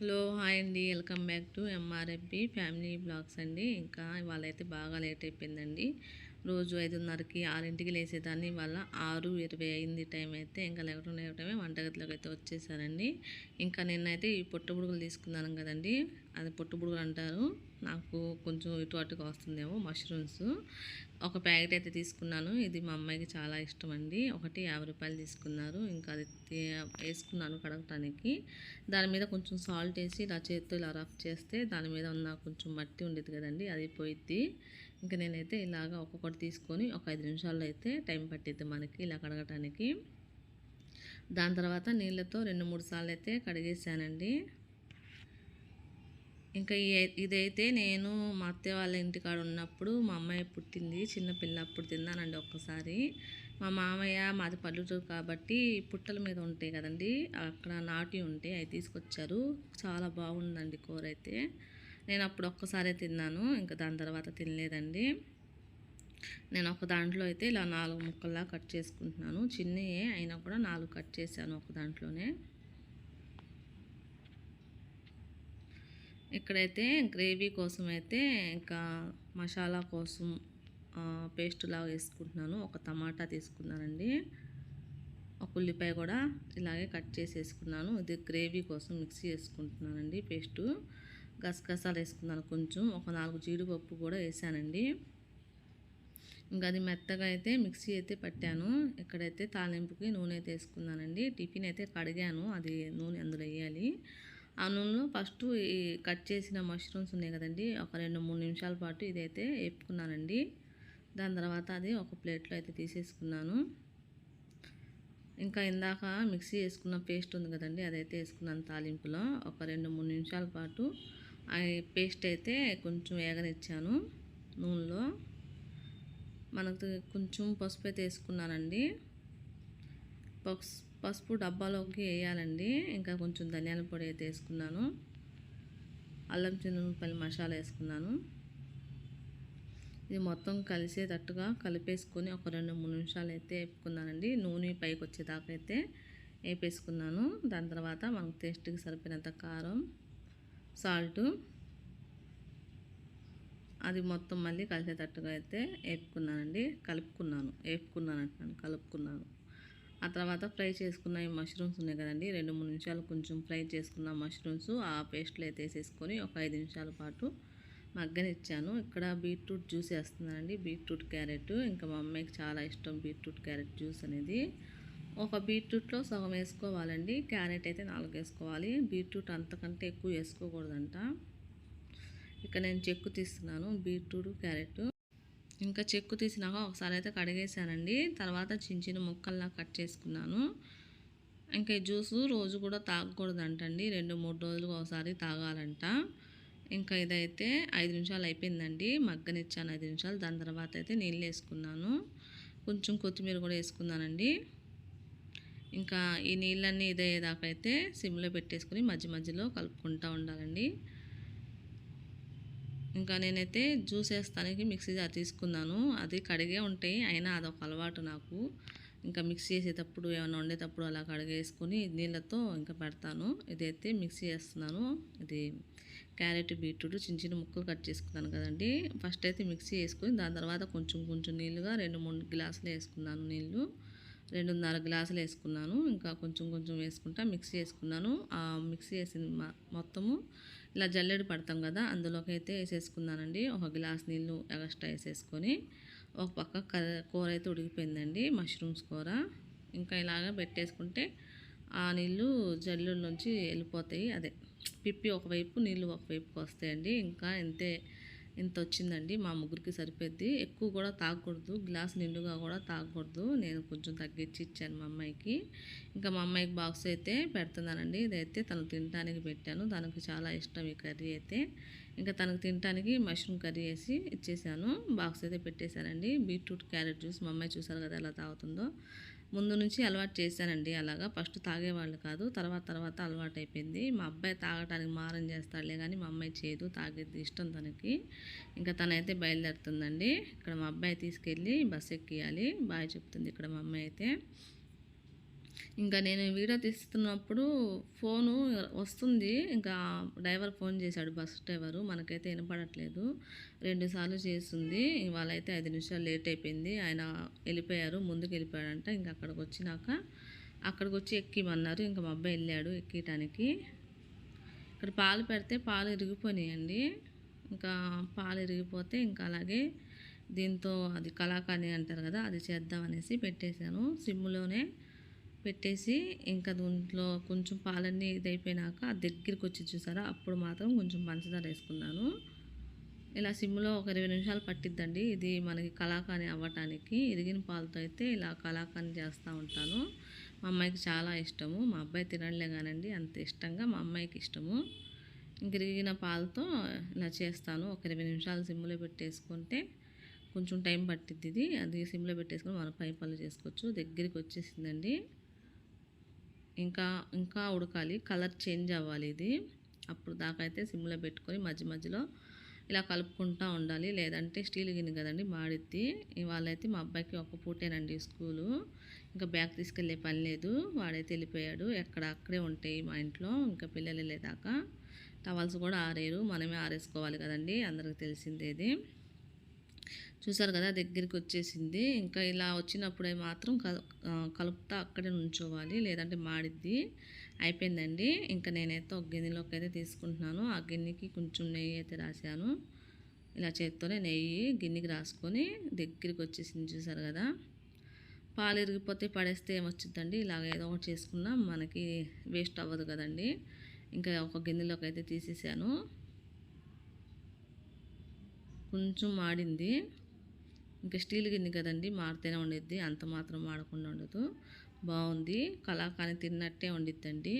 Hello hi అండి. Welcome back to MRFB family blogs అండి. ఇంకా ఇవాళ అయితే బాగా లేట్ అయిపోయిందండి. రోజు ఐదున్నరకి ఆరింటికి లేసేదాన్ని. వాళ్ళ ఆరు ఇరవై అయింది టైం అయితే. ఇంకా లేవటం లేవటమే వంటగదిలోకి అయితే వచ్చేసారండి ఇంకా నిన్నైతే ఈ పొట్టు బుడుగులు తీసుకున్నాను కదండి. అది పొట్టు బుడుగులు అంటారు. నాకు కొంచెం ఇటు అటుగా వస్తుందేమో మష్రూమ్స్. ఒక ప్యాకెట్ అయితే తీసుకున్నాను. ఇది మా అమ్మాయికి చాలా ఇష్టం అండి. ఒకటి యాభై రూపాయలు తీసుకున్నారు. ఇంకా అది వేసుకున్నాను కడగటానికి. దాని మీద కొంచెం సాల్ట్ వేసి ఇలా చేతితో ఇలా రఫ్ చేస్తే దాని మీద ఉన్న కొంచెం మట్టి ఉండేది కదండి అది పోయిద్ది. ఇంకా నేనైతే ఇలాగ ఒక్కొక్కటి తీసుకొని ఒక ఐదు నిమిషాల్లో అయితే టైం పట్టిద్ది మనకి ఇలా కడగటానికి. దాని తర్వాత నీళ్ళతో రెండు మూడు సార్లు అయితే కడిగేసానండి. ఇంకా ఇదైతే నేను మా అత్తయ్య వాళ్ళ ఇంటికాడ ఉన్నప్పుడు మా అమ్మాయి పుట్టింది చిన్నపిల్ల అప్పుడు తిన్నానండి ఒక్కసారి. మా మామయ్య మాది పల్లెటూరు కాబట్టి పుట్టల మీద ఉంటాయి కదండి అక్కడ నాటి ఉంటాయి అవి తీసుకొచ్చారు. చాలా బాగుందండి కూర అయితే. నేను అప్పుడు ఒక్కసారే తిన్నాను ఇంకా దాని తర్వాత తినలేదండి. నేను ఒక దాంట్లో అయితే ఇలా నాలుగు ముక్కల్లా కట్ చేసుకుంటున్నాను. చిన్నయే అయినా కూడా నాలుగు కట్ చేశాను ఒక దాంట్లోనే. ఇక్కడైతే గ్రేవీ కోసం అయితే ఇంకా మసాలా కోసం పేస్ట్ లాగా వేసుకుంటున్నాను. ఒక టమాటా తీసుకున్నానండి. ఒక ఉల్లిపాయ కూడా ఇలాగే కట్ చేసి వేసుకున్నాను ఇది గ్రేవీ కోసం మిక్సీ వేసుకుంటున్నానండి పేస్టు. గసగసాలు వేసుకున్నాను కొంచెం. ఒక నాలుగు జీడిపప్పు కూడా వేసానండి. ఇంకా అది మెత్తగా అయితే మిక్సీ అయితే పట్టాను. ఇక్కడైతే తాలింపుకి నూనె అయితే వేసుకున్నానండి. టిఫిన్ అయితే కడిగాను. అది నూనె అందులో వేయాలి. ఆ నూనెలో ఫస్ట్ ఈ కట్ చేసిన మష్రూమ్స్ ఉన్నాయి కదండి ఒక రెండు మూడు నిమిషాల పాటు ఇదైతే వేపుకున్నానండి. దాని తర్వాత అది ఒక ప్లేట్లో అయితే తీసేసుకున్నాను. ఇంకా ఇందాక మిక్సీ వేసుకున్న పేస్ట్ ఉంది కదండి అదైతే వేసుకున్నాను తాలింపులో. ఒక రెండు మూడు నిమిషాల పాటు ఆ పేస్ట్ అయితే కొంచెం వేగనిచ్చాను నూనెలో. మనకు కొంచెం పసుపు అయితే వేసుకున్నానండి. పసుపు పసుపు డబ్బాలోకి వేయాలండి. ఇంకా కొంచెం ధనియాల పొడి అయితే వేసుకున్నాను. అల్లం చిన్నపల్లి మసాలా వేసుకున్నాను. ఇది మొత్తం కలిసేటట్టుగా కలిపేసుకొని ఒక రెండు మూడు నిమిషాలు అయితే వేపుకున్నానండి. నూనె పైకి వచ్చేదాకా అయితే వేపేసుకున్నాను. దాని తర్వాత మనకు టేస్ట్కి సరిపోయినంత కారం సాల్టు అది మొత్తం మళ్ళీ కలిసేటట్టుగా అయితే వేపుకున్నానండి. కలుపుకున్నాను. వేపుకున్నాను అంటున్నాను కలుపుకున్నాను. ఆ తర్వాత ఫ్రై చేసుకున్న ఈ మష్రూమ్స్ ఉన్నాయి కదండి. రెండు మూడు నిమిషాలు కొంచెం ఫ్రై చేసుకున్న మష్రూమ్స్ ఆ పేస్ట్లో అయితే వేసేసుకొని ఒక ఐదు నిమిషాల పాటు మగ్గనిచ్చాను. ఇక్కడ బీట్రూట్ జ్యూస్ వేస్తున్నానండి. Beetroot carrot. ఇంకా మా అమ్మాయికి చాలా ఇష్టం బీట్రూట్ క్యారెట్ జ్యూస్ అనేది. ఒక బీట్రూట్లో సగం వేసుకోవాలండి. క్యారెట్ అయితే నాలుగు వేసుకోవాలి. బీట్రూట్ అంతకంటే ఎక్కువ వేసుకోకూడదంట. ఇక్కడ నేను చెక్కు తీస్తున్నాను. Beetroot carrot. ఇంకా చెక్కు తీసినాక ఒకసారి అయితే కడిగేసానండి తర్వాత చిన్న చిన్న ముక్కల్లా కట్ చేసుకున్నాను. ఇంకా ఈ జ్యూసు రోజు కూడా తాగకూడదంటండి. రెండు మూడు రోజులకు ఒకసారి తాగాలంట. ఇంకా ఇదైతే ఐదు నిమిషాలు అయిపోయిందండి. మగ్గనిచ్చాను ఐదు నిమిషాలు. దాని తర్వాత అయితే నీళ్ళు వేసుకున్నాను. కొంచెం కొత్తిమీర కూడా వేసుకున్నానండి. ఇంకా ఈ నీళ్ళన్నీ ఇదయ్యేదాకైతే సిమ్లో పెట్టేసుకుని మధ్య మధ్యలో కలుపుకుంటూ ఉండాలండి. ఇంకా నేనైతే జ్యూస్ వేస్తానికి మిక్సీ జార్ తీసుకున్నాను. అది కడిగే ఉంటాయి. అయినా అదొక అలవాటు నాకు. ఇంకా మిక్సీ చేసేటప్పుడు ఏమైనా వండేటప్పుడు అలా కడిగేసుకొని నీళ్ళతో ఇంకా పెడతాను. ఇదైతే మిక్సీ చేస్తున్నాను. ఇది క్యారెట్ బీట్రూట్ చిన్న చిన్న ముక్కలు కట్ చేసుకున్నాను కదండి. ఫస్ట్ అయితే మిక్సీ వేసుకొని దాని తర్వాత కొంచెం కొంచెం నీళ్ళుగా రెండు మూడు గ్లాసులు వేసుకున్నాను నీళ్ళు. రెండున్నర గ్లాసులు వేసుకున్నాను. ఇంకా కొంచెం కొంచెం వేసుకుంటా మిక్సీ వేసుకున్నాను. ఆ మిక్సీ వేసిన మొత్తము ఇలా జల్లెడు పడతాం కదా అందులోకి అయితే వేసేసుకున్నానండి ఒక గ్లాస్ నీళ్ళు ఎగస్ట్రా వేసేసుకొని ఒక పక్క కూర అయితే ఉడికిపోయిందండి మష్రూమ్స్ కూర. ఇంకా ఇలాగ పెట్టేసుకుంటే ఆ నీళ్ళు జల్లులోంచి వెళ్ళిపోతాయి. అదే పిప్పి ఒకవైపు నీళ్ళు ఒకవైపుకి వస్తాయండి. ఇంకా ఇంతే ఇంత వచ్చిందండి మా ముగ్గురికి సరిపోద్ది. ఎక్కువ కూడా తాగకూడదు. గ్లాస్ నిండుగా కూడా తాగకూడదు. నేను కొంచెం తగ్గించి ఇచ్చాను మా అమ్మాయికి. ఇంకా మా అమ్మాయికి బాక్స్ అయితే పెడుతున్నానండి. ఇదైతే తను తినడానికి పెట్టాను. తనకు చాలా ఇష్టం ఈ కర్రీ అయితే. ఇంకా తనకు తినడానికి మష్రూమ్ కర్రీ వేసి ఇచ్చేసాను. బాక్స్ అయితే పెట్టేశానండి. బీట్రూట్ క్యారెట్ జ్యూస్ మా అమ్మాయి చూసారు కదా ఎలా తాగుతుందో. ముందు నుంచి అలవాటు చేశానండి. అలాగా ఫస్ట్ తాగేవాళ్ళు కాదు. తర్వాత తర్వాత అలవాటు అయిపోయింది మా అబ్బాయి తాగటానికి మారం చేస్తాడులే కానీ మా అమ్మాయి చేయదు తాగేది ఇష్టం తనకి. ఇంకా తనైతే బయలుదేరుతుందండి. ఇక్కడ మా అబ్బాయి తీసుకెళ్ళి బస్సు ఎక్కియాలి. బాగా చెప్తుంది ఇక్కడ మా అమ్మాయి అయితే. ఇంకా నేను వీడియో తీస్తున్నప్పుడు ఫోను వస్తుంది. ఇంకా డ్రైవర్ ఫోన్ చేశాడు బస్ డ్రైవరు. మనకైతే వినపడట్లేదు. రెండుసార్లు చేస్తుంది. ఇవాళ అయితే ఐదు నిమిషాలు లేట్ అయిపోయింది. ఆయన వెళ్ళిపోయారు ముందుకు వెళ్ళిపోయాడంట. ఇంకా అక్కడికి వచ్చినాక అక్కడికి వచ్చి ఎక్కిమన్నారు. ఇంకా మా అబ్బాయి వెళ్ళాడు ఎక్కటానికి. ఇక్కడ పాలు పెడితే పాలు ఇరిగిపోయినాయండి. ఇంకా పాలు ఇరిగిపోతే ఇంకా అలాగే దీంతో అది కళాకాని అంటారు కదా అది చేద్దామనేసి పెట్టేశాను. సిమ్లోనే పెట్టేసి ఇంకా దీంట్లో కొంచెం పాలన్నీ ఇదైపోయినాక దగ్గరికి వచ్చి చూసారా? అప్పుడు మాత్రం కొంచెం పంచదార వేసుకున్నాను. ఇలా సిమ్లో ఒక ఇరవై నిమిషాలు పట్టిద్దండి. ఇది మనకి కళాకాని అవ్వటానికి. ఇరిగిన పాలతో అయితే ఇలా కళాకాని చేస్తూ ఉంటాను. మా అమ్మాయికి చాలా ఇష్టము. మా అబ్బాయి తినలే కానండి అంత ఇష్టంగా మా అమ్మాయికి ఇష్టము. ఇంక ఇరిగిన పాలతో ఇలా చేస్తాను. ఒక ఇరవై నిమిషాలు సిమ్లో పెట్టేసుకుంటే కొంచెం టైం పట్టిద్ది ఇది. అది సిమ్లో పెట్టేసుకొని మనం పై పళ్ళు చేసుకోవచ్చు. దగ్గరికి వచ్చేసిందండి. ఇంకా ఇంకా ఉడకాలి. కలర్ చేంజ్ అవ్వాలి ఇది. అప్పుడు దాకా అయితే సిమ్లో పెట్టుకొని మధ్య మధ్యలో ఇలా కలుపుకుంటూ ఉండాలి. లేదంటే స్టీల్ గిన్నె కదండి మాడిద్ది. ఇవాళైతే మా అబ్బాయికి ఒక పూటేనండి స్కూలు. ఇంకా బ్యాగ్ తీసుకెళ్ళే పని లేదు. వాడైతే వెళ్ళిపోయాడు. ఎక్కడ అక్కడే ఉంటాయి మా ఇంట్లో. ఇంకా పిల్లలు వెళ్ళేదాకా. టవల్స్ కూడా ఆరేరు. మనమే ఆరేసుకోవాలి కదండి. అందరికి తెలిసిందేది. చూసారు కదా దగ్గరికి వచ్చేసింది ఇంకా ఇలా వచ్చినప్పుడే మాత్రం కలుపుతా అక్కడే నుంచోవాలి లేదంటే మాడిద్ది. అయిపోయిందండి. ఇంకా నేనైతే ఒక గిన్నెలోకి అయితే తీసుకుంటున్నాను. ఆ గిన్నెకి కొంచెం నెయ్యి అయితే రాశాను. ఇలా చేత్తోనే నెయ్యి గిన్నెకి రాసుకొని దగ్గరికి వచ్చేసింది చూసారు కదా. పాలు ఇరిగిపోతే పడేస్తే ఏమొచ్చుద్దండి? ఇలాగ ఏదో ఒకటి చేసుకున్నా మనకి వేస్ట్ అవ్వదు కదండి. ఇంకా ఒక గిన్నెలోకి అయితే తీసేసాను. కొంచెం మాడింది. ఇంకా స్టీల్ గిన్నె కదండి మారితేనే ఉండిద్ది అంత మాత్రం మాడకుండా ఉండదు బాగుంది. కళాకాని తిన్నట్టే వండిద్దండి.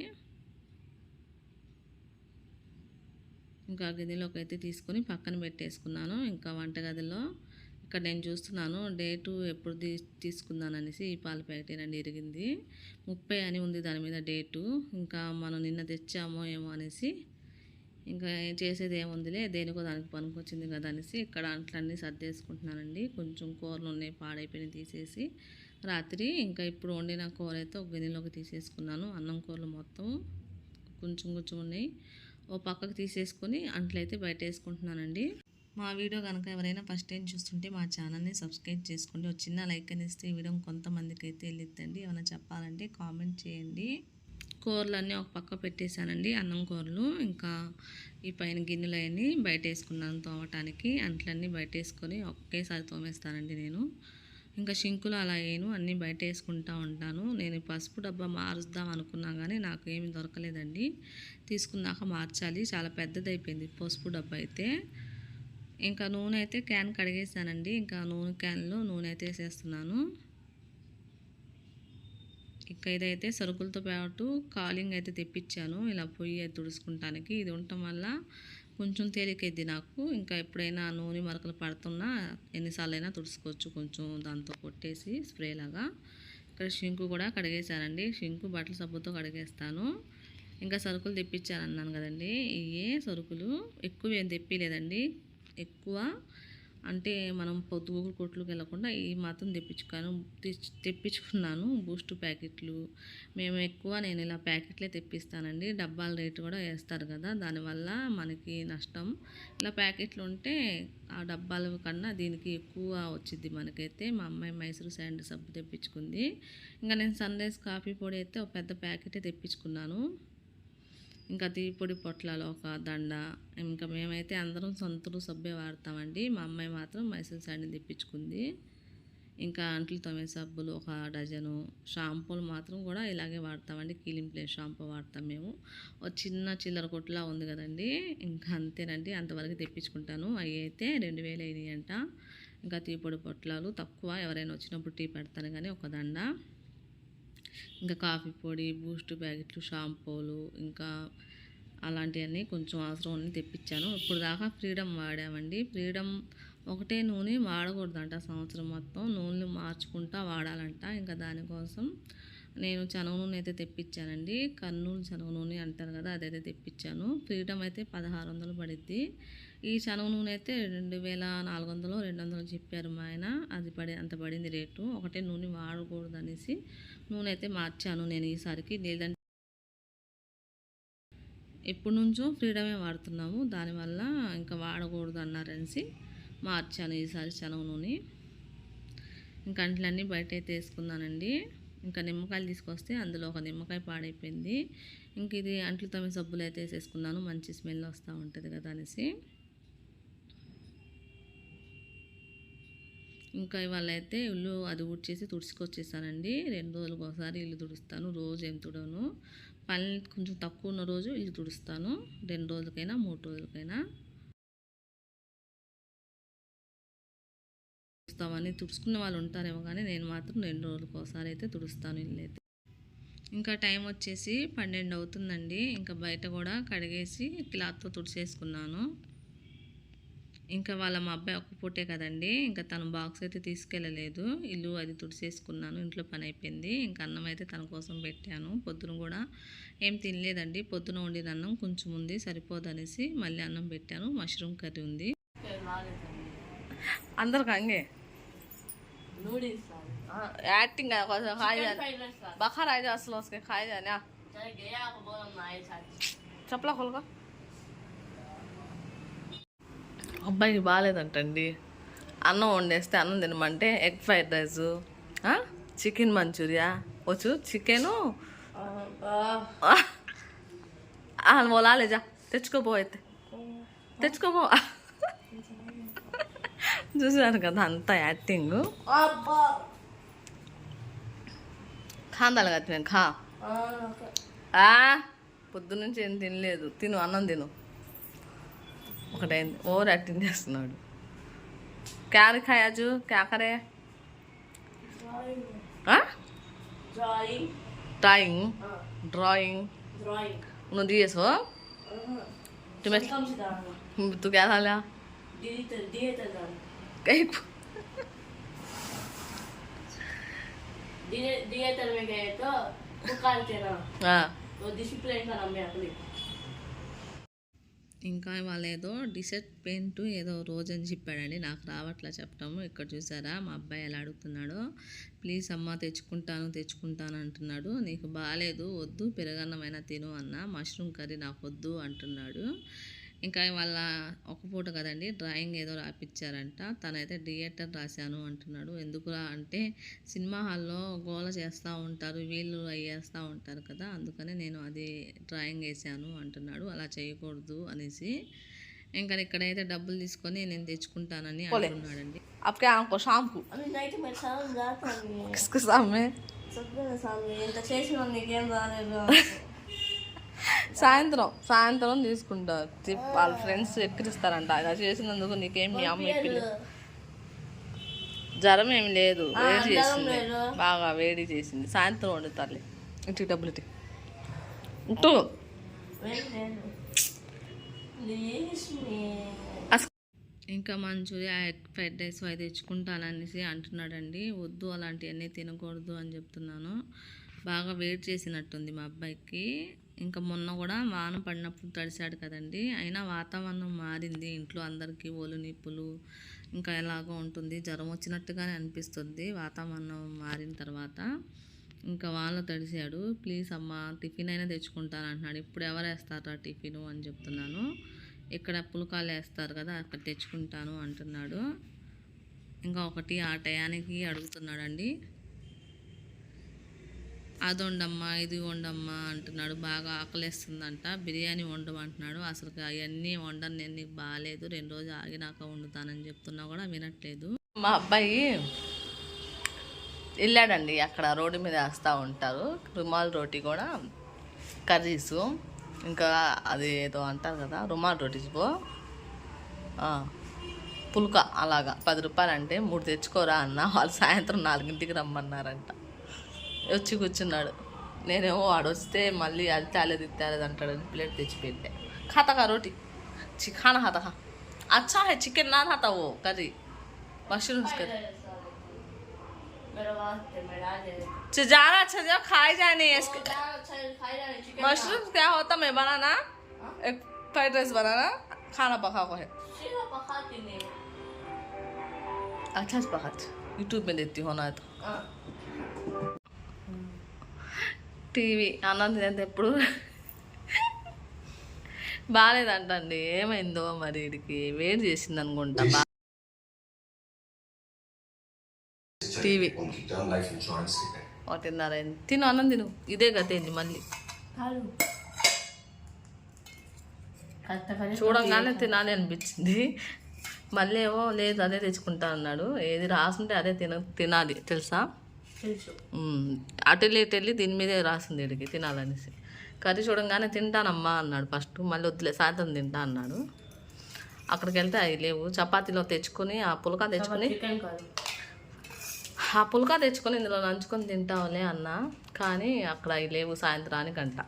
ఇంకా గిన్నెలోకి అయితే తీసుకొని పక్కన పెట్టేసుకున్నాను. ఇంకా వంటగదిలో ఇక్కడ నేను చూస్తున్నాను డేటు ఎప్పుడు తీ తీసుకున్నాను అనేసి ఈ పాల ప్యాకెట్ అండి ఇరిగింది. ముప్పై అని ఉంది దాని మీద డేటు ఇంకా మనం నిన్న తెచ్చామో ఏమో అనేసి ఇంకా చేసేది ఏముందిలే దేనికో దానికి పనికొచ్చింది కదా అనేసి ఇక్కడ అంట్లన్నీ సర్దేసుకుంటున్నానండి. కొంచెం కూరలు ఉన్నాయి పాడైపోయినాయి తీసేసి. రాత్రి ఇంకా ఇప్పుడు వండిన కూర అయితే ఒక గిన్నెలోకి తీసేసుకున్నాను. అన్నం కూరలు మొత్తం కొంచెం కొంచెం ఉన్నాయి. ఓ పక్కకు తీసేసుకొని అంట్లయితే బయట వేసుకుంటున్నానండి. మా వీడియో కనుక ఎవరైనా ఫస్ట్ టైం చూస్తుంటే మా ఛానల్ని సబ్స్క్రైబ్ చేసుకోండి. ఒక చిన్న లైక్ అని ఇస్తే ఈ వీడియో కొంతమందికి అయితే వెళ్ళిద్దండి. ఏమైనా చెప్పాలంటే కామెంట్ చేయండి. కూరలన్నీ ఒక పక్క పెట్టేశానండి అన్నం కూరలు. ఇంకా ఈ పైన గిన్నెలు అవన్నీ బయట వేసుకున్నాను తోమటానికి. అంట్లన్నీ బయట వేసుకొని ఒకేసారి తోమేస్తానండి నేను. ఇంకా షింకులు అలా వేయను అన్నీ బయట వేసుకుంటూ ఉంటాను. నేను పసుపు డబ్బా మారుద్దాం అనుకున్నా కానీ నాకు ఏమి దొరకలేదండి. తీసుకున్నాక మార్చాలి. చాలా పెద్దది అయిపోయింది పసుపు డబ్బా అయితే. ఇంకా నూనె అయితే క్యాన్ కడిగేసానండి ఇంకా నూనె క్యాన్లో నూనె అయితే వేసేస్తున్నాను. ఇక ఇదైతే సరుకులతో పాటు కాలింగ్ అయితే తెప్పించాను. ఇలా పొయ్యి అయితే తుడుచుకుంటానికి. ఇది ఉండటం వల్ల కొంచెం తేలికైద్ది నాకు. ఇంకా ఎప్పుడైనా నూనె మరకలు పడుతున్నా ఎన్నిసార్లు అయినా తుడుచుకోవచ్చు కొంచెం దాంతో కొట్టేసి స్ప్రే లాగా. ఇక్కడ షింకు కూడా కడిగేశానండి. షింకు బట్టల సబ్బుతో కడిగేస్తాను. ఇంకా సరుకులు తెప్పించాను అన్నాను కదండి. ఇవే సరుకులు. ఎక్కువ ఏం తెప్పిలేదండి ఎక్కువ అంటే మనం పొద్దుగూకుడు కొట్లోకి వెళ్ళకుండా ఈ మాత్రం తెప్పించుకాను తెప్పించుకున్నాను బూస్ట్ ప్యాకెట్లు. మేము ఎక్కువ నేను ఇలా ప్యాకెట్లే తెప్పిస్తానండి. డబ్బాల రేటు కూడా వేస్తారు కదా దానివల్ల మనకి నష్టం. ఇలా ప్యాకెట్లు ఉంటే ఆ డబ్బాల కన్నా దీనికి ఎక్కువ వచ్చింది మనకైతే. మా అమ్మాయి మైసూరు శాండ్ సబ్బు తెప్పించుకుంది. ఇంకా నేను సన్ రైజ్ కాఫీ పొడి అయితే ఒక పెద్ద ప్యాకెటే తెప్పించుకున్నాను. ఇంకా తీపొడి పొట్లాలు ఒక దండ ఇంకా మేమైతే అందరం సొంతలు సబ్బే వాడతామండి. మా అమ్మాయి మాత్రం మైసూర్ శాండిల్ తెప్పించుకుంది. ఇంకా అంట్లు తొమ్మిది సబ్బులు ఒక డజను షాంపూలు మాత్రం కూడా ఇలాగే వాడతామండి. క్లీన్ ప్లేస్ షాంపూ వాడతాం మేము. ఒక చిన్న చిల్లర కొట్టులా ఉంది కదండి. ఇంకా అంతేనండి అంతవరకు తెప్పించుకుంటాను. అవి అయితే రెండు వేలు అయినాయి అంట ఇంకా తీపొడి పొట్లాలు తక్కువ ఎవరైనా వచ్చినప్పుడు టీ పెడతాను కానీ ఒక దండ. ఇంకా కాఫీ పొడి బూస్ట్ ప్యాకెట్లు షాంపూలు ఇంకా అలాంటివన్నీ కొంచెం అవసరం అన్నీ తెప్పించాను. ఇప్పుడు దాకా ఫ్రీడమ్ వాడామండి. ఫ్రీడమ్ ఒకటే నూనె వాడకూడదంట సంవత్సరం మొత్తం. నూనెలు మార్చుకుంటా వాడాలంట. ఇంకా దానికోసం నేను శనగ నూనె అయితే తెప్పించానండి. కర్నూలు శనగ నూనె అంటారు కదా అదైతే తెప్పించాను. ఫ్రీడమ్ అయితే పదహారు వందలు పడిద్ది. ఈ శనగ నూనె అయితే రెండు వేల నాలుగు వందలు రెండు వందలు చెప్పారు మా ఆయన. అది పడి అంత పడింది రేటు. ఒకటే నూనె వాడకూడదు అనేసి నూనె అయితే మార్చాను నేను ఈసారికి. లేదంటే ఎప్పటి నుంచో ఫ్రీడమే వాడుతున్నాము. దానివల్ల ఇంకా వాడకూడదు అన్నారనేసి మార్చాను ఈసారి శనగ నూనె. ఇంకా అంట్లన్నీ బయట అయితే వేసుకున్నానండి. ఇంకా నిమ్మకాయలు తీసుకొస్తే అందులో ఒక నిమ్మకాయ పాడైపోయింది. ఇంక ఇది అంట్లు తమ్మి సబ్బులు అయితే వేసేసుకున్నాను. మంచి స్మెల్ వస్తూ ఉంటుంది కదా అనేసి. ఇంకా ఇవాళ అయితే ఇల్లు అది ఊడ్చేసి తుడుచుకొచ్చేసానండి. రెండు రోజులకు ఒకసారి ఇల్లు తుడుస్తాను. రోజు ఏం తుడను పని కొంచెం తక్కువ ఉన్న రోజు ఇల్లు తుడుస్తాను. రెండు రోజులకైనా మూడు రోజులకైనా. తుడుస్తామని తుడుచుకున్న వాళ్ళు ఉంటారేమో కానీ నేను మాత్రం రెండు రోజులకు ఒకసారి అయితే తుడుస్తాను ఇల్లు అయితే. ఇంకా టైం వచ్చేసి పన్నెండు అవుతుందండి. ఇంకా బయట కూడా కడిగేసి క్లాత్తో తుడిచేసుకున్నాను. ఇంకా వాళ్ళ మా అబ్బాయి ఒక్క పూటే కదండి ఇంకా తను బాక్స్ అయితే తీసుకెళ్ళలేదు. ఇల్లు అది తుడిచేసుకున్నాను ఇంట్లో పని అయిపోయింది. ఇంకా అన్నం అయితే తన కోసం పెట్టాను. పొద్దున కూడా ఏం తినలేదండి. పొద్దున వండిన అన్నం కొంచెం ఉంది సరిపోదనేసి మళ్ళీ అన్నం పెట్టాను. మష్రూమ్ కర్రీ ఉంది. అందరికి అంగే. యాక్టింగ్ కొంచెం అసలు వస్తే చెప్పలా కొలుగా అబ్బాయికి బాగాలేదంటండి. అన్నం వండేస్తే అన్నం తినమంటే egg fried rice chicken manchurian. వచ్చు చికెను? ఓలాలేజా తెచ్చుకోపో అయితే. తెచ్చుకోపో చూసాను కదా అంత యాక్టింగ్. ఖాందాలి కదా మేము ఖా పొద్దున్నుంచి ఏం తినలేదు. తిను అన్నం తిను. ఒకటైంది ఓవర్ యాక్టింగ్ చేస్తున్నాడు క్యారీ ఖాయాజు క్యాకరే ड्राइंग డ్రాయింగ్ हाँ డ్రాయింగ్ ड्राइंग నువ్వు తీయేసో तुम्हें कम से डालना तू क्या था लिया डिजिटल डिजिटल डालना कहीं डिजिटल में गए तो दुकान थे ना हाँ तो डिसिप्लिन का नाम है अपनी ఇంకా వాళ్ళు ఏదో డిసెట్ పెయింట్ ఏదో రోజు అని చెప్పాడండి. నాకు రావట్లా చెప్పటము. ఇక్కడ చూసారా? మా అబ్బాయి ఎలా అడుగుతున్నాడో. ప్లీజ్ అమ్మ తెచ్చుకుంటాను తెచ్చుకుంటాను అంటున్నాడు. నీకు బాగాలేదు వద్దు పెరగన్నమైనా తిను అన్న. మష్రూమ్ కర్రీ నాకు వద్దు అంటున్నాడు. ఇంకా వాళ్ళ ఒక పూట కదండి డ్రాయింగ్ ఏదో రాపిచ్చారంట. తనైతే థియేటర్ రాశాను అంటున్నాడు. ఎందుకురా అంటే సినిమా హాల్లో గోల చేస్తూ ఉంటారు వీళ్ళు అయ్యేస్తూ ఉంటారు కదా అందుకనే నేను అది డ్రాయింగ్ వేసాను అంటున్నాడు. అలా చేయకూడదు అనేసి. ఇంకా ఇక్కడైతే డబ్బులు తీసుకొని నేను తెచ్చుకుంటానని అంటున్నాడండి. అప్పుడే షాంపు. ఎంత చేసిన నీకేం రాలేదు. సాయంత్రం సాయంత్రం తీసుకుంటారు. వాళ్ళ ఫ్రెండ్స్ ఎక్కిరిస్తారంట. ఇలా చేసినందుకు నీకేం మీ అమ్మ ఎక్కిరి జ్వరం ఏమి లేదు. వేడి చేసింది. బాగా వేడి చేసింది. సాయంత్రం వండుతారులే ఇటు డబ్బులు ఇటు. మీ ఇంకా మంచూరియా ఎగ్ ఫ్రైడ్ రైస్ అవి తెచ్చుకుంటాననేసి అంటున్నాడండి. వద్దు అలాంటివన్నీ తినకూడదు అని చెప్తున్నాను. బాగా వేడి చేసినట్టుంది మా అబ్బాయికి. ఇంకా మొన్న కూడా వాన పడినప్పుడు తడిశాడు కదండి. అయినా వాతావరణం మారింది. ఇంట్లో అందరికీ ఒళ్ళు నిప్పులు ఇంకా ఎలాగో ఉంటుంది. జ్వరం వచ్చినట్టుగానే అనిపిస్తుంది. వాతావరణం మారిన తర్వాత ఇంకా వాళ్ళు తడిశాడు. ప్లీజ్ అమ్మ టిఫిన్ అయినా తెచ్చుకుంటాను అంటున్నాడు. ఇప్పుడు ఎవరు వేస్తారా టిఫిన్? అని చెప్తున్నాను. ఇక్కడ పులకాలు వేస్తారు కదా అక్కడ తెచ్చుకుంటాను అంటున్నాడు. ఇంకా ఒకటి ఆ టయానికి అడుగుతున్నాడండి. అది వండమ్మా ఇది వండమ్మా అంటున్నాడు. బాగా ఆకలేస్తుందంట. బిర్యానీ వండమంటున్నాడు. అసలు అవన్నీ వండను నేను నీకు బాగాలేదు రెండు రోజులు ఆగినాక వండుతానని చెప్తున్నా కూడా వినట్లేదు. మా అబ్బాయి వెళ్ళాడండి. అక్కడ రోడ్డు మీద వేస్తూ ఉంటారు. రుమాల్ రోటీ కూడా కర్రీస్. ఇంకా అది ఏదో అంటారు కదా రుమాల్ రోటీస్ పో. పుల్క అలాగా. పది రూపాయలు అంటే మూడు తెచ్చుకోరా అన్న. వాళ్ళు సాయంత్రం నాలుగింటికి రమ్మన్నారంట. వచ్చి కూర్చున్నాడు నేనేమో వాడు వస్తే మళ్ళీ అది తేలేదు ఇది తేలేదు అంటాడని ప్లేట్ తెచ్చి పెట్టా ఖాతా రోటీ చి ఖానా ఖాతా ఖా अच्छा है चिकन ना खाता वो करी मशरूम्स करी मेरा वास्ते मेरा दे दे जाना अच्छा जाओ खाए जाने इसके वो दाल अच्छा है, खाई जाने चिकन मशरूम क्या होता मैं बनाना एक फ्राइड राइस बनाना खाना पका को है सीधा पकाती नहीं अच्छा से पका यूट्यूब में देती हो ना तो हाँ టీవీ అన్నం ఎప్పుడు? బాగాలేదంటండి ఏమైందో మరి వీడికి వేడి చేసింది అనుకుంటా. టీవీ. ఒకటిన్నర తిను అన్నం తిను. ఇదే కదేంది మళ్ళీ. చూడంగానే తినాలి అనిపించింది. మళ్ళీ ఏమో లేదు అదే తెచ్చుకుంటా అన్నాడు. ఏది రాసుంటే అదే తిన తినాలి. తెలుసా? అటు ఇటు వెళ్ళి దీని మీదే రాసింది వీడికి తినాలనేసి. కర్రీ చూడంగానే తింటానమ్మా అన్నాడు ఫస్ట్ మళ్ళీ వద్దులే సాయంత్రం తింటా అన్నాడు. అక్కడికి వెళ్తే అవి లేవు. చపాతీలో తెచ్చుకొని ఆ పులక తెచ్చుకొని ఆ పులక తెచ్చుకొని ఇందులో నంచుకొని తింటావులే అన్న కానీ అక్కడ అవి లేవు సాయంత్రానికి అంట.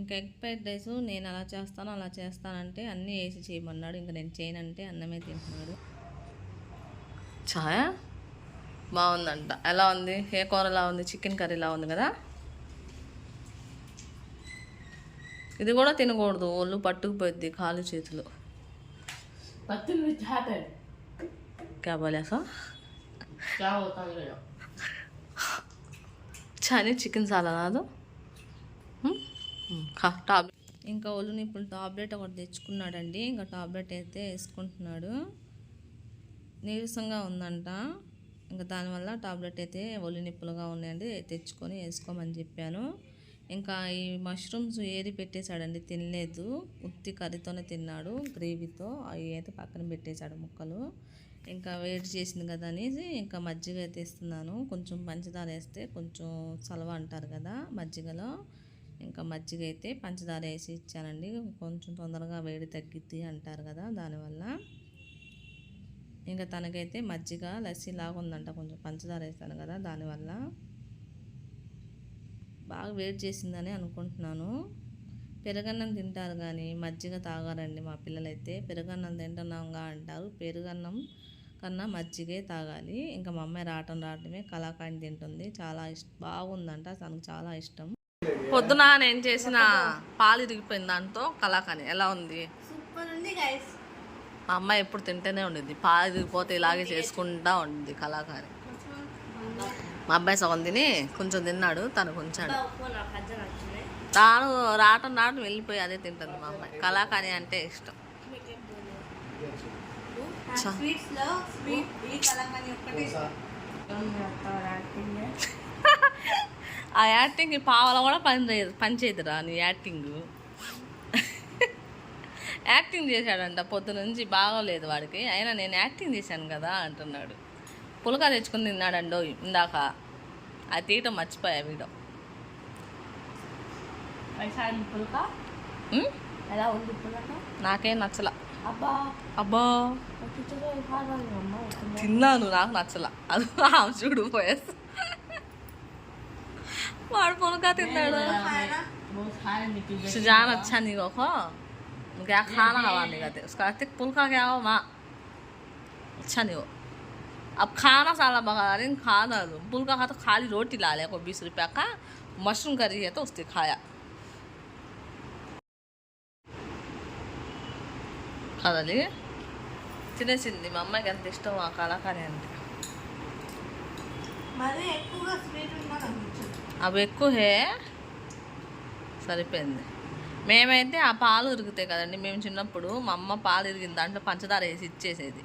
ఇంకా ఎగ్ ఫ్రైడ్ రైస్ నేను అలా చేస్తాను అలా చేస్తానంటే అన్నీ వేసి చేయమన్నాడు. ఇంకా నేను చేయనంటే అన్నమే తింటున్నాడు. చాయ బాగుందంట. ఎలా ఉంది? ఏ కూరలా ఉంది? చికెన్ కర్రీలా ఉంది కదా? ఇది కూడా తినకూడదు. ఒళ్ళు పట్టుకుపోయింది కాలు చేతులు. కాబోలే చికెన్ చాలా చికెన్ టాబ్లెట్ ఇంకా ఒళ్ళు ఇప్పుడు టాబ్లెట్ ఒకటి తెచ్చుకున్నాడండి. ఇంకా టాబ్లెట్ అయితే వేసుకుంటున్నాడు. నీరసంగా ఉందంట. ఇంకా దానివల్ల టాబ్లెట్ అయితే ఒళ్ళు నిప్పులుగా ఉన్నాయండి. తెచ్చుకొని వేసుకోమని చెప్పాను. ఇంకా ఈ మష్రూమ్స్ ఏది పెట్టేశాడండి? తినలేదు. ఉత్తి కర్రీతోనే తిన్నాడు. గ్రేవీతో అవి అయితే పక్కన పెట్టేశాడు ముక్కలు. ఇంకా వేడి చేసింది కదా అనేసి ఇంకా మజ్జిగ అయితే ఇస్తున్నాను కొంచెం పంచదార వేస్తే కొంచెం చలవ అంటారు కదా మజ్జిగలో. ఇంకా మజ్జిగ అయితే పంచదార వేసి ఇచ్చానండి. కొంచెం తొందరగా వేడి తగ్గిద్ది అంటారు కదా దానివల్ల. ఇంకా తనకైతే మజ్జిగ లస్సీ లాగా ఉందంట కొంచెం పంచదార వేస్తాను కదా దానివల్ల. బాగా వేడి చేసిందని అనుకుంటున్నాను. పెరుగన్నం తింటారు కానీ మజ్జిగ తాగారండి మా పిల్లలైతే. పెరుగన్నం తింటున్నాంగా అంటారు. పెరుగన్నం కన్నా మజ్జిగే తాగాలి. ఇంకా మా అమ్మాయి రావటం రావటమే కలాకాండ్ తింటుంది. చాలా ఇష్టం బాగుందంట. తనకు చాలా ఇష్టం. పొద్దున నేను చేసిన పాలు ఇరిగిపోయింది దాంతో కలాకాని ఎలా ఉంది? సూపర్ ఉంది మా అమ్మాయి ఎప్పుడు తింటూనే ఉండేది పాలు ఇరిగిపోతే ఇలాగే చేసుకుంటా ఉండేది కలాకాని మా అబ్బాయి సగం తిని కొంచెం తిన్నాడు తను కొంచెం ఉప్పు నాకు అజ్జ నచ్చింది తాను రావటం రావటం వెళ్ళిపోయి అదే తింటుంది మా అమ్మాయి. కలాకాని అంటే ఇష్టం. ఆ యాక్టింగ్ పావల కూడా పని చేయదు పని చేయదురా నీ యాక్టింగ్. యాక్టింగ్ చేశాడంట పొద్దు నుంచి బాగోలేదు వాడికి. అయినా నేను యాక్టింగ్ చేశాను కదా అంటున్నాడు. పులక తెచ్చుకుని తిన్నాడండో ఇందాక. అది తీయటం మర్చిపోయా వీడియో నాకేం నచ్చల. అబ్బా! తిన్నాను నాకు నచ్చల. అది ఆమె చూడు పోయేస్తా వాడు పులక తిన్నాడు. సుజాన్ వచ్చా నీకు क्या खाना हवा नहीं खाते उसका कहते पुलका क्या हो माँ अच्छा नहीं हो अब खाना साला बगा रहे खाना दो पुलका खा तो खाली रोटी ला ले को बीस रुपया का मशरूम करी है तो उसने खाया కదలి తినేసింది మా అమ్మాయికి ఎంత ఇష్టం ఆ కళాకారి అంటే మరి ఎక్కువగా స్వీట్ ఉన్నా అవి ఎక్కువే సరిపోయింది మేమైతే ఆ పాలు ఇరుగుతాయి కదండి. మేము చిన్నప్పుడు మా అమ్మ పాలు ఇరిగిన దాంట్లో పంచదార వేసి ఇచ్చేసేది.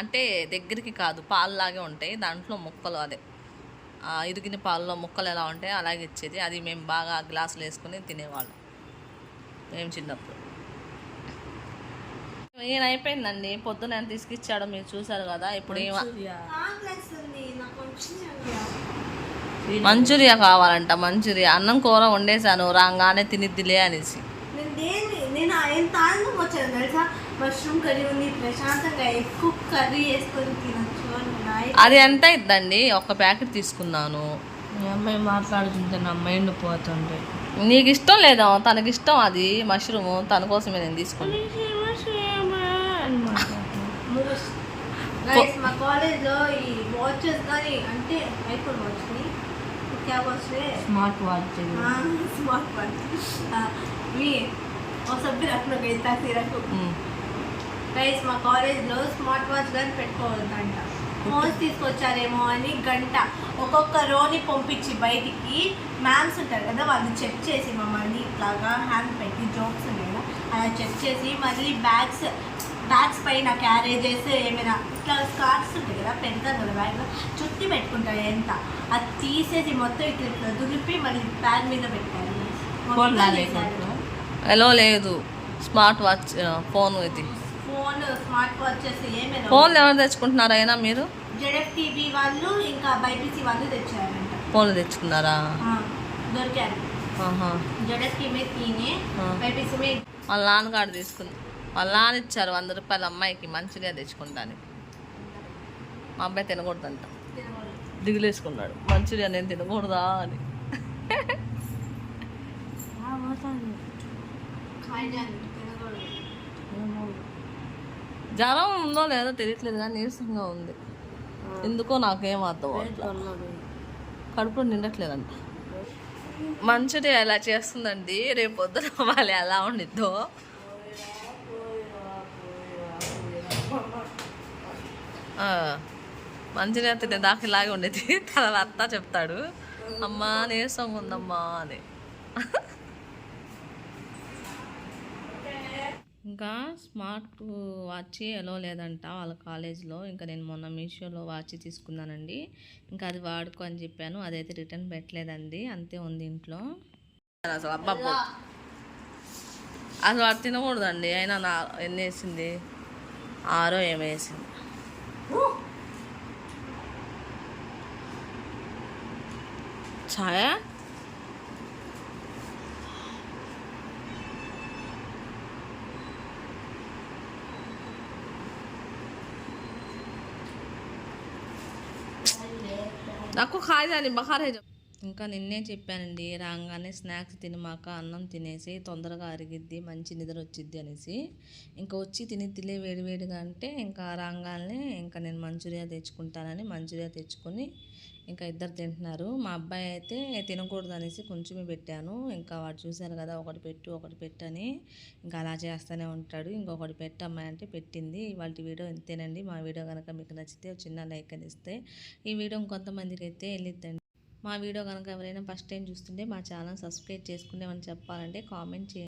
అంటే దగ్గరికి కాదు పాలులాగే ఉంటాయి. దాంట్లో ముక్కలు అదే. ఇరిగిన పాలలో ముక్కలు ఎలా ఉంటాయి అలాగే ఇచ్చేది. అది మేము బాగా గ్లాసులు వేసుకుని తినేవాళ్ళం మేము చిన్నప్పుడు. ఈయన అయిపోయిందండి? పొద్దున ఎంత తీసుకొచ్చాడో మీరు చూసారు కదా. ఇప్పుడు మంచూరియా కావాలంట మంచూరియా. అన్నం కూర వండేశాను రాగానే తినిద్దిలే అనేసి. నేను దేని నేను ఎంత ఆనందం వచ్చాను తెలుసా మష్రూమ్ కర్రీ ఉంది ప్రశాంతంగా ఎక్కువ కర్రీ వేసుకొని తినచ్చు అని నా- అది ఎంత ఇద్దండి ఒక ప్యాకెట్ తీసుకున్నాను మీ అమ్మాయి మాట్లాడుతుంటే నా మైండ్ పోతుంది నీకు ఇష్టం లేదా తనకి ఇష్టం అది మష్రూమ్ తన కోసమే నేను తీసుకున్నాను గైస్ మా కాలేజ్లో ఈ వాచెస్ కానీ అంటే ఐఫోన్ వాచ్ని క్యా వాచ్ రే smart watch smart one me और सब भी रखना गई था సిరకు గైస్ మా కాలేజ్లో స్మార్ట్ వాచ్ కానీ పెట్టుకోవద్దంట ఫోన్స్ తీసుకొచ్చారేమో అని గంట ఒక్కొక్క రోని పంపించి బయటికి మ్యామ్స్ ఉంటారు కదా వాళ్ళు చెక్ చేసి మమ్మల్ని ఇట్లాగా హ్యాండ్ పెట్టి జోక్స్ ఉన్నాయి కదా అలా చెక్ చేసి మళ్ళీ బ్యాగ్స్ బ్యాగ్స్ పైన క్యారేజెస్ ఏమైనా ఇట్లా స్కార్ట్స్ ఉంటాయి కదా పెడతారు కదా బ్యాగ్లో చుట్టి పెట్టుకుంటారు ఎంత అది తీసేసి మొత్తం ఇట్లా ఇట్లా దులిపి మళ్ళీ బ్యాగ్ మీద పెట్టారు మొత్తం చేశారు. ఎలా లేదు. స్మార్ట్ వాచ్ ఫోన్ ఇది. ఫోన్ స్మార్ట్ వాచెస్ ఏమైనా ఫోన్లు ఎవరు తెచ్చుకుంటున్నారా అయినా మీరు? జెడెఫ్ టీవీ వాళ్ళు ఇంకా బైపీసీ వాళ్ళు తెచ్చారంట. ఫోన్లు తెచ్చుకున్నారా? దొరికారు. తీనే. బైపీసీ మే. వాళ్ళ నాన్నగాడు తీసుకుంది వాళ్ళ నాన్న ఇచ్చారు వంద రూపాయలు అమ్మాయికి మంచిగా తెచ్చుకుంటానికి. మా అబ్బాయి తినకూడదంట. దిగులేసుకున్నాడు. మంచిగా నేను తినకూడదా అని. జ్వరం ఉందో లేదో తెలియట్లేదు కానీ నీరసంగా ఉంది. ఎందుకో నాకేం అర్థం అవ్వట్లేదు. కడుపులో నిండట్లేదంట. మంచిది ఎలా చేస్తుందండి? రేపు పొద్దున వాళ్ళు ఎలా ఉండిద్దో? మంచిగా తినే దాకా ఇలాగే ఉండేది. తర్వాత చెప్తాడు. అమ్మా నీరసంగా ఉందమ్మా అని. ఇంకా స్మార్ట్ వాచ్ ఎలా లేదంట వాళ్ళ కాలేజ్లో. ఇంకా నేను మొన్న మీషోలో వాచ్ తీసుకున్నానండి. ఇంకా అది వాడుకో అని చెప్పాను. అదైతే రిటర్న్ పెట్టలేదండి. అంతే ఉంది ఇంట్లో. అసలు అబ్బా అసలు వాడు తినకూడదండి. అయినా నా ఎన్ని వేసింది? ఆరో ఏమో వేసింది. ఛాయా? నాకు ఖాయిదాని బఖారే ఇంకా నిన్నే చెప్పానండి రాగానే స్నాక్స్ తినమాక అన్నం తినేసి తొందరగా అరిగిద్ది మంచి నిద్ర వచ్చిద్ది అనేసి. ఇంకా వచ్చి తిని తినే వేడివేడిగా అంటే ఇంకా రాగానే ఇంకా నేను మంచూరియా తెచ్చుకుంటానని మంచూరియా తెచ్చుకొని ఇంకా ఇద్దరు తింటున్నారు. మా అబ్బాయి అయితే తినకూడదు అనేసి కొంచెమే పెట్టాను. ఇంకా వాడు చూశారు కదా ఒకటి పెట్టు ఒకటి పెట్టని. ఇంకా అలా చేస్తూనే ఉంటాడు. ఇంకొకటి పెట్టమ్మాయి అంటే పెట్టింది. ఇవాళ వీడియో ఇంతేనండి. మా వీడియో కనుక మీకు నచ్చితే చిన్న లైక్ అని ఇస్తే ఈ వీడియో ఇంకొంతమందికి అయితే వెళ్ళిద్దండి. మా వీడియో కనుక ఎవరైనా ఫస్ట్ టైం చూస్తుంటే మా ఛానల్ సబ్స్క్రైబ్ చేసుకునేమని చెప్పాలంటే కామెంట్ చేయండి.